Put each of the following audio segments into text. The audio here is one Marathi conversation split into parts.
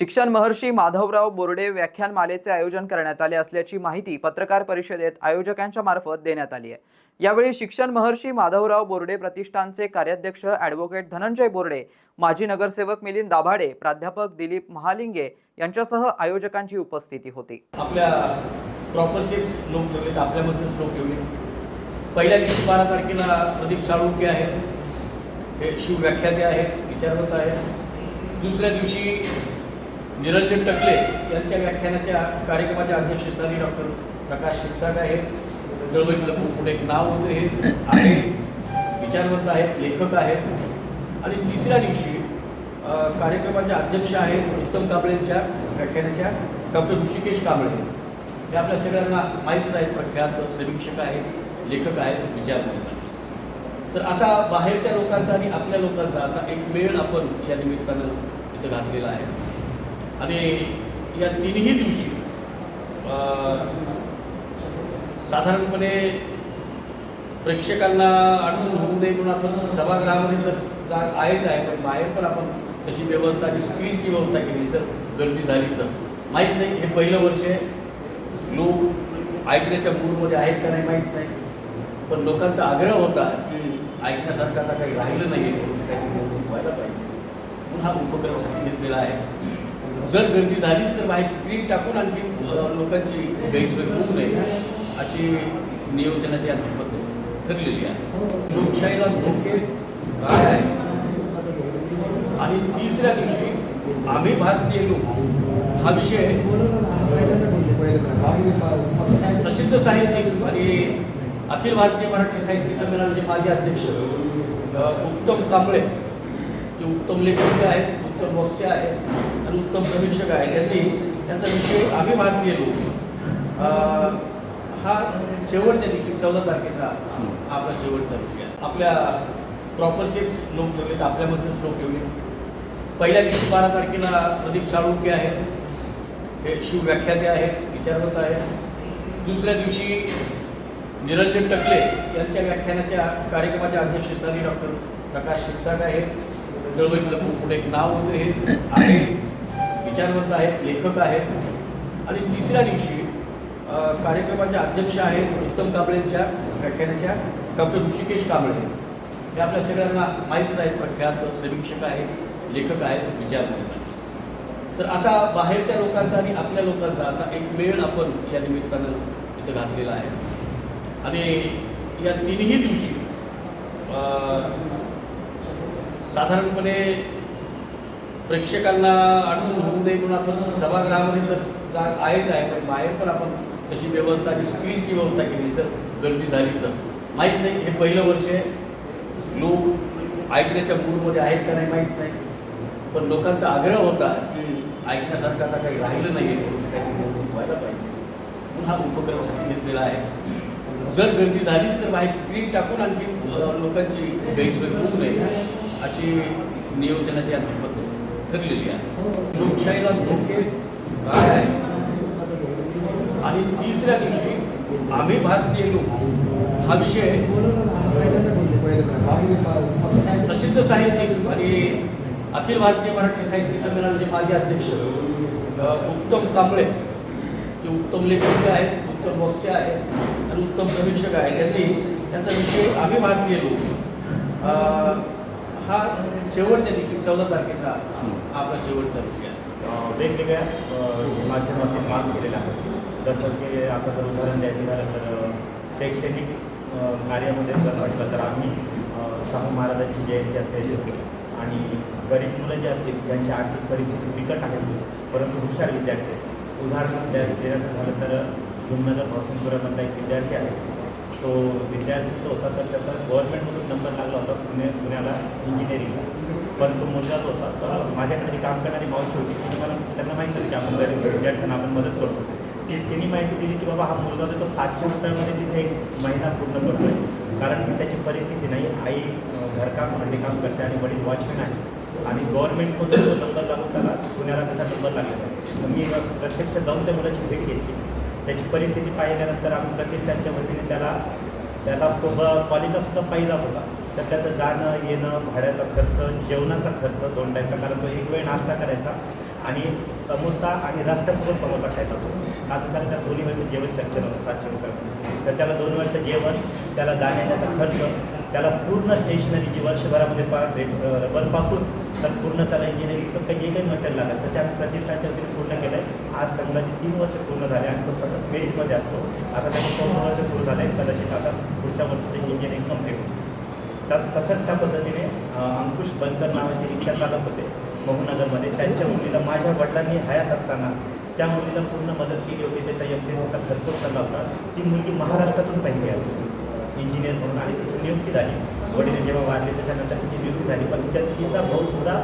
शिक्षण महर्षी माधवराव बोर्डे व्याख्यानमालेचे आयोजन करण्यात आले असल्याची माहिती पत्रकार परिषदेत आयोजकांच्या मार्फत देण्यात आली आहे. यावेळी शिक्षण महर्षी माधवराव बोर्डे प्रतिष्ठानचे कार्याध्यक्ष ॲडव्होकेट धनंजय बोर्डे माजी नगरसेवक मिलिंद दाभाडे प्राध्यापक दिलीप महालिंगे यांच्यासह आयोजकांची उपस्थिती होती. आपल्या प्रॉपरचेच श्लोक ठेवले आपल्यामधलेच श्लोक ठेवले पहिल्या दिवशी बारा तारखेला प्रदीप साळुंके आहेत. हे शिवव्याख्याते आहेत विचारवंत आहेत. दुसऱ्या दिवशी निरंजन टकले यांच्या व्याख्यानाच्या कार्यक्रमाच्या अध्यक्षस्थानी डॉक्टर प्रकाश शिरसाट आहेत. चळवळीतलं खूप पुढे एक नाव वगैरे हे. आहे विचारवंत आहेत लेखक आहेत. आणि तिसऱ्या दिवशी कार्यक्रमाच्या अध्यक्ष आहेत उत्तम कांबळेंच्या व्याख्यानाच्या डॉक्टर ऋषिकेश कांबळे. हे आपल्या सगळ्यांना माहीतच आहेत प्रख्यात समीक्षक आहेत लेखक आहेत विचारवंत आहेत. तर असा बाहेरच्या लोकांचा आणि आपल्या लोकांचा असा एक मेळ आपण या निमित्तानं इथं घातलेला आहे. आणि या तिन्ही दिवशी साधारणपणे प्रेक्षकांना अडचण होऊ नये म्हणून आपण सभागृहामध्ये तर जा आहेच आहे पण बाहेर पण आपण तशी व्यवस्था आणि स्क्रीनची व्यवस्था केली तर गर्दी झाली तर. माहीत नाही हे पहिलं वर्ष आहे. लोक ऐकण्याच्या मूडमध्ये आहेत का नाही माहीत नाही. पण लोकांचा आग्रह होता की ऐकण्यासारखं आता काही राहिलं नाही आहे काही व्हायला पाहिजे. म्हणून हा उपक्रम हाती घेतलेला आहे. जर गर्दी झालीच तर बाहेर स्क्रीन टाकून आणखी लोकांची गैरसोय होऊ नये अशी नियोजनाची आमची पद्धत ठरलेली आहे. लोकशाहीला धोके काय आहे? आणि तिसऱ्या दिवशी आम्ही भारतीय लोक हा विषय प्रसिद्ध साहित्यिक आणि अखिल भारतीय मराठी साहित्य संमेलनाचे माजी अध्यक्ष उत्तम कांबळे जे उत्तम लेखक आहेत उत्तम वक्ते आहेत आणि उत्तम समीक्षक आहे. यांनी त्यांचा विषय आम्ही भाग गेलो हा शेवटच्या दिवशी चौदा तारखेचा आपला शेवटचा विषय आहे. आपल्या प्रॉपरचेच लोक ठेवलेत आपल्यामधलेच लोक ठेवले पहिल्या दिवशी बारा तारखेला प्रदीप साळुंके आहेत. हे शिवव्याख्याते आहेत. विचारवंत आहेत. दुसऱ्या दिवशी निरंजन टकले यांच्या व्याख्यानाच्या कार्यक्रमाच्या अध्यक्षस्थानी डॉक्टर प्रकाश शिरसाट आहेत. चळवळीतलं खूप पुढे एक नाव होते हे. आहे विचारवंत आहेत लेखक आहेत आणि तिसऱ्या दिवशी कार्यक्रमाच्या अध्यक्ष आहेत उत्तम कांबळेंच्या व्याख्यानाच्या डॉक्टर ऋषिकेश कांबळे. हे आपल्या सगळ्यांना माहीतच आहेत प्रख्यात समीक्षक आहेत लेखक आहेत विचारवंत तर असा बाहेरच्या लोकांचा आणि आपल्या लोकांचा असा एक मेळ आपण या निमित्तानं इथं घातलेला आहे. आणि या तिन्ही दिवशी साधारणपणे प्रेक्षकांना अडचण होऊ नये म्हणून आपण सभागृहामध्ये तर आहेच आहे पण बाहेर पण आपण तशी व्यवस्था आणि स्क्रीनची व्यवस्था केली तर गर्दी झाली तर. माहीत नाही हे पहिलं वर्ष आहे. लोक ऐकण्याच्या मूडमध्ये आहेत का नाही माहीत नाही. पण लोकांचा आग्रह होता की ऐकण्यासारखं आता काही राहिलं नाही आहे काही व्हायला पाहिजे. म्हणून हा उपक्रम हाती घेतलेला आहे. जर गर्दी झालीच तर बाहेर स्क्रीन टाकून आणखी लोकांची गैरसोय होऊ नये. अशी नियोजनाची आमची पद्धत ठरलेली आहे. हो. लोकशाहीला धोके काय आहे? आणि तिसऱ्या दिवशी आम्ही भारतीय लोक हा विषय प्रसिद्ध साहित्यिक आणि अखिल भारतीय मराठी साहित्य संमेलनाचे माजी अध्यक्ष उत्तम कांबळे. जे उत्तम लेखक आहेत उत्तम वक्ते आहेत आणि उत्तम समीक्षक आहेत. यांनी त्यांचा विषय आम्ही भारतीय लोक. हा शेवटच्या दिवशी चौदा तारखेचा आपला शेवटचा विषय आहे. वेगवेगळ्या माध्यमातून माग केलेला आहे. जसं की आता जर उदाहरण द्यायचं झालं तर शैक्षणिक कार्यामध्ये जर म्हटलं तर आम्ही शाहू महाराजांची जयंती असेल आणि गरीब मुलं जे असतील त्यांची आर्थिक परिस्थिती बिकट आहे परंतु हुशार विद्यार्थी उदाहरण द्या द्यायचं झालं तर जुमनगर भावसिंगपुरामधला एक विद्यार्थी आहे. तो विद्यार्थी जो होता तर त्याचा गव्हर्नमेंटमधून नंबर लागला होता पुणे पुण्याला इंजिनिअरिंगला पण तो मुलगाच होता तर माझ्याकडे काम करणारी मावशी होती. ती मला त्यांना माहीत होती की आपण विद्यार्थ्यांना आपण मदत करतो. ती त्यांनी माहिती दिली की बाबा हा मुलगा होता तो सातशे रुपयामध्ये तिथे एक महिना पूर्ण करतोय. कारण की त्याची परिस्थिती नाही. आई घरकाम भांडेकाम करते आणि वडील वॉचमॅन आहे आणि गव्हर्नमेंटमधून तो नंबर लागून त्याला पुण्याला त्याचा नंबर लागलेला आहे तर मी प्रत्यक्ष जाऊन त्या मुलाची भेट घेतली. त्याची परिस्थिती पाहिल्यानंतर आम्ही त्यांच्या वतीने त्याला त्याला तो कॉलेजला सुद्धा पाहिला होता. तर त्याचं जाणं येणं भाड्याचा खर्च जेवणाचा खर्च दोन टाईमचा कारण तो एक वेळ नाश्ता करायचा आणि समोसा आणि रस्त्यासोबत समोसा खायचा तो. आजकाल त्या दोन्ही वेळचं जेवण शक्य नव्हतं सातशे रुपये तर त्याला दोन वेळचं जेवण त्याला जाण्याचा खर्च त्याला पूर्ण स्टेशनरी जी वर्षभरामध्ये पा रबरपासून तर पूर्ण त्याला इंजिनिअरिंगचं काही जे काही मटेरियल लागेल तर त्या प्रतिष्ठानच्या वतीने पूर्ण केलं आहे आज त्या तीन वर्ष पूर्ण झाले आणि तो सतत मेरिटमध्ये असतो. आता त्याचं दोन वर्ष सुरू झालं आहे कदाचित आता पुढच्या वर्षी त्याची इंजिनिअरिंग कंप्लीट होईल. तर तसंच त्या पद्धतीने अंकुश बनकर नावाचे रिक्षा चालक होते महूनगरमध्ये त्यांच्या मुलीला माझ्या वडिलांनी हयात असताना त्या मुलीला पूर्ण मदत केली होती. त्याचा एम पी खर्च उचलला होता. ती मुलगी महाराष्ट्रातून पहिली आहे इंजिनियर म्हणून आणि तिची नियुक्ती झाली. वडील जेव्हा वाढले त्याच्यानंतर तिची नियुक्ती झाली. पण त्या तिचा भाऊ सुद्धा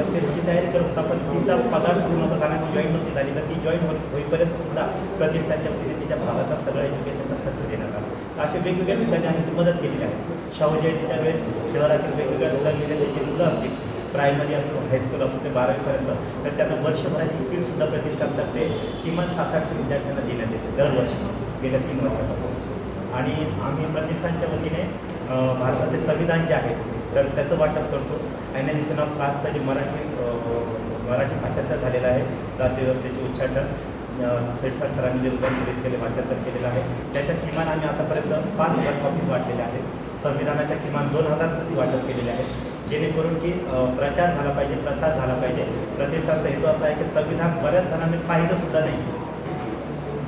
एम पी एसची तयारी करत होता पण तिचा पगार पूर्ण होता कारण जॉईन नव्हती झाली. तर ती जॉईन होईपर्यंत सुद्धा प्रतिष्ठानच्या वतीने तिच्या भावाचा सगळं एज्युकेशनचा खर्च देण्यात आला असे वेगवेगळ्या ठिकाणी आम्ही ती मदत केलेली आहे. शाहू जयंतीच्या वेळेस शहरातील वेगवेगळ्या उदाहरलेल्या जे मुलं असतील प्रायमरी असो हायस्कूल असतो ते बारावीपर्यंत तर त्यांना वर्षभराची फीसुद्धा प्रतिष्ठानतर्फे किमान सात आठशे विद्यार्थ्यांना देण्यात येते दरवर्षी. गेल्या तीन वर्षापासून. आणि आम्ही प्रतिष्ठानच्या वतीने भारताचे संविधान जे आहे तर त्याचं वाटप करतो. ॲनालिशन ऑफ कास्टचं जे मराठी मराठी भाषांतर झालेलं आहे जाती व्यवस्थेचे उच्चाटन सेडसाट सरांनी जे रूपांतरित केले भाषांतर केलेलं आहे. त्याच्या किमान आम्ही आतापर्यंत पाच हजार कॉपीज वाटलेल्या आहेत. संविधानाच्या किमान दोन हजार कॉपी वाटप केलेले आहेत. जेणेकरून की प्रचार झाला पाहिजे प्रसार झाला पाहिजे. प्रतिष्ठानचा हेतू असा आहे की संविधान बऱ्याच जणांनी पाहिलं सुद्धा नाही.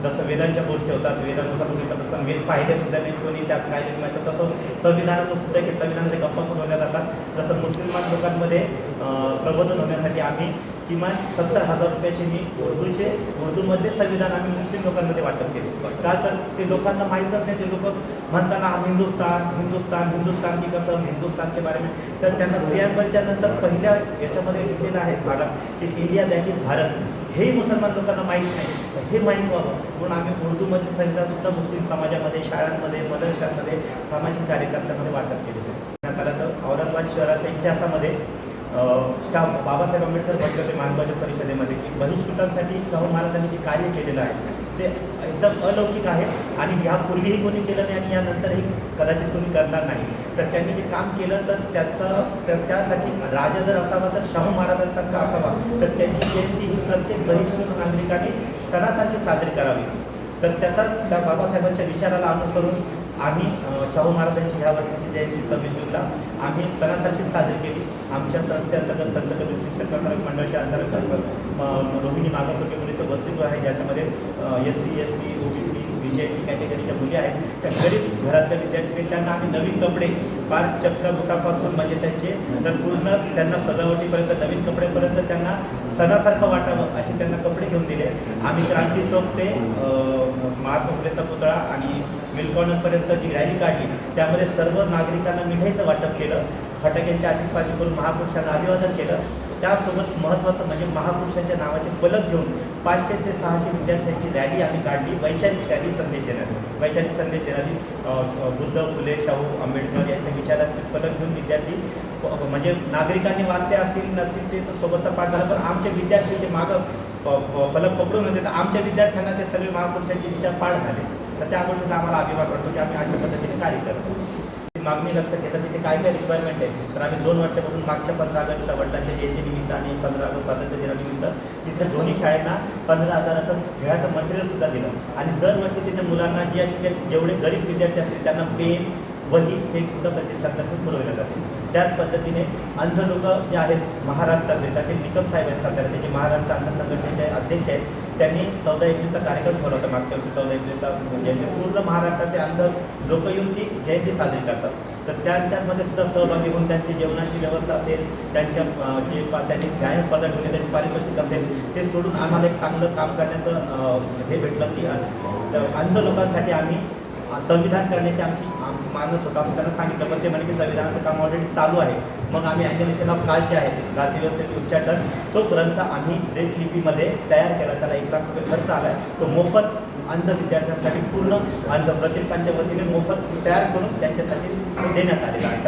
जसं वेदांच्या गोष्टी होतात वेदांचा गोष्टी करतात पण वेद पाहिले सुद्धा नाही कोणी त्यात काय नाही माहिती. तसं संविधानाचं सुद्धा की संविधानाचे गप्पा पुरवल्या जातात. जसं मुस्लिमान लोकांमध्ये प्रबोधन होण्यासाठी आम्ही किमान सत्तर हजार रुपयाचे मी उर्दूचे उर्दूमध्ये संविधान आम्ही मुस्लिम लोकांमध्ये वाटप केले. का तर ते लोकांना माहीतच नाही ते लोक म्हणताना हिंदुस्तान हिंदुस्तान हिंदुस्तान की कसं हिंदुस्तानचे बारे में. तर त्यांना प्रियांबलच्या नंतर पहिल्या याच्यामध्ये लिहिलेलं आहे भारत की इंडिया दॅट इज भारत. हेही मुसलमान लोकांना माहीत नाही. तर हे माहीत व्हावं. म्हणून आम्ही उर्दूमध्ये संविधान सुद्धा मुस्लिम समाजामध्ये शाळांमध्ये मदरशांमध्ये सामाजिक कार्यकर्त्यांमध्ये वाटप केलेलं आहे. त्यात तर औरंगाबाद शहराच्या इतिहासामध्ये त्या बाबासाहेब आंबेडकर भटकते मानवाच्या परिषदेमध्ये की बहिष्कृतांसाठी शाहू महाराजांनी जे कार्य केलेलं आहे ते एकदम अलौकिक आहे. आणि यापूर्वीही कोणी केलं नाही आणि यानंतरही कदाचित कोणी करणार नाही. तर त्यांनी जे काम केलं तर त्याचं त्या त्यासाठी राजा जर असावा तर शाहू महाराजांसारखा असावा. तर त्यांची जयंती ही प्रत्येक बहिष्कृत नागरिकांनी सणासारखी साजरी करावी. तर त्याचा त्या बाबासाहेबांच्या विचाराला अनुसरून आम्ही शाहू महाराजांची ह्या वर्षाची जयंती सव्वीस जूनला आम्ही सणासारखी साजरी केली. आमच्या संस्थेअंतर्गत संत कबीर शिक्षण प्रसारक मंडळाच्या अंतर्गत रोहिणी मागासवर्गीय मुलीचं वस्तित्व आहे ज्याच्यामध्ये S C S T OBC VJ कॅटेगरीच्या मुली आहेत. त्या गरीब घरातल्या विद्यार्थी त्यांना आम्ही नवीन कपडे फार चक्र बुटापासून म्हणजे त्यांचे तर पूर्ण त्यांना सजावटीपर्यंत नवीन कपडेपर्यंत त्यांना सणासारखं वाटावं असे त्यांना कपडे घेऊन दिले. आम्ही क्रांती चौक ते महात्मा फुलेचा पुतळा आणि मिल्कॉनपर्यंत जी रॅली काढली त्यामध्ये सर्व नागरिकांना मिठाईचं वाटप केलं फटाक्यांची आतिषबाजी करून महापुरुषांना अभिवादन केलं. त्यासोबत महत्त्वाचं म्हणजे महापुरुषांच्या नावाचे फलक घेऊन पाचशे ते सहाशे विद्यार्थ्यांची रॅली आम्ही काढली वैचारिक रॅली संदेश देणारी वैचारिक संदेश देणारी बुद्ध फुले शाहू आंबेडकर यांच्या विचारांचे फलक घेऊन विद्यार्थी म्हणजे नागरिकांनी वाचले असतील नसतील ते तर सोबतचा पाठ झाला पण आमचे विद्यार्थी ते मागं प- फलक पकडून होते. तर आमच्या विद्यार्थ्यांना ते सगळे महापुरुषांचे विचार पाठ झाले. तर त्यामुळे सुद्धा आम्हाला अभिमान वाटतो की आम्ही अशा पद्धतीने कार्य करतो. मागणी लक्षात घेता तिथे काय काय रिक्वायरमेंट आहे? तर आम्ही दोन वर्षापासून मागच्या पंधरा ऑगस्टला वडिलांच्या जयंतीनिमित्त आणि पंधरा ऑगस्ट स्वातंत्र्य दिनानिमित्त तिथे दोन्ही शाळेंना पंधरा हजाराचं खेळाचं मटेरियल सुद्धा दिलं. आणि दरवर्षी तिथे मुलांना जे जेवढे गरीब विद्यार्थी असतील त्यांना पेन वही हे सुद्धा प्रतिष्ठानतर्फे पुरवलं जाते. त्याच पद्धतीने अंध लोक जे आहेत महाराष्ट्रातले त्याचे निकम साहेब आहेत सध्या त्याचे महाराष्ट्र अंध संघटनेचे अध्यक्ष आहेत त्यांनी चौदा एप्रिलचा कार्यक्रम ठेवला होता. मागच्या वर्षी चौदा एप्रिलचा. म्हणजे जयंती पूर्ण महाराष्ट्राचे अंध लोक येऊन ती जयंती साजरी करतात. तर त्यांच्यामध्ये सुद्धा सहभागी होऊन त्यांची जेवणाची व्यवस्था असेल त्यांच्या जे त्यांनी गायन स्पर्धा ठेवली त्यांची पारितोषिक असेल ते सोडून आम्हाला एक चांगलं काम करण्याचं हे भेटलं की अंध लोकांसाठी आम्ही संविधान करण्याची आमची मानस होता आम्ही त्यांना सांगितलं पण ते म्हणे की संविधानाचं काम ऑलरेडी चालू आहे. मग आम्ही ॲनिमेशन ऑफ काल जे आहे जाती व्यवस्थेचे उच्चाटन तो ग्रंथ आम्ही रेड लिपीमध्ये तयार केला त्याला एक लाख रुपये खर्च आला आहे तो मोफत अंध विद्यार्थ्यांसाठी पूर्ण अंध प्रतिष्ठानच्या वतीने मोफत तयार करून त्यांच्यासाठी देण्यात आलेला आहे.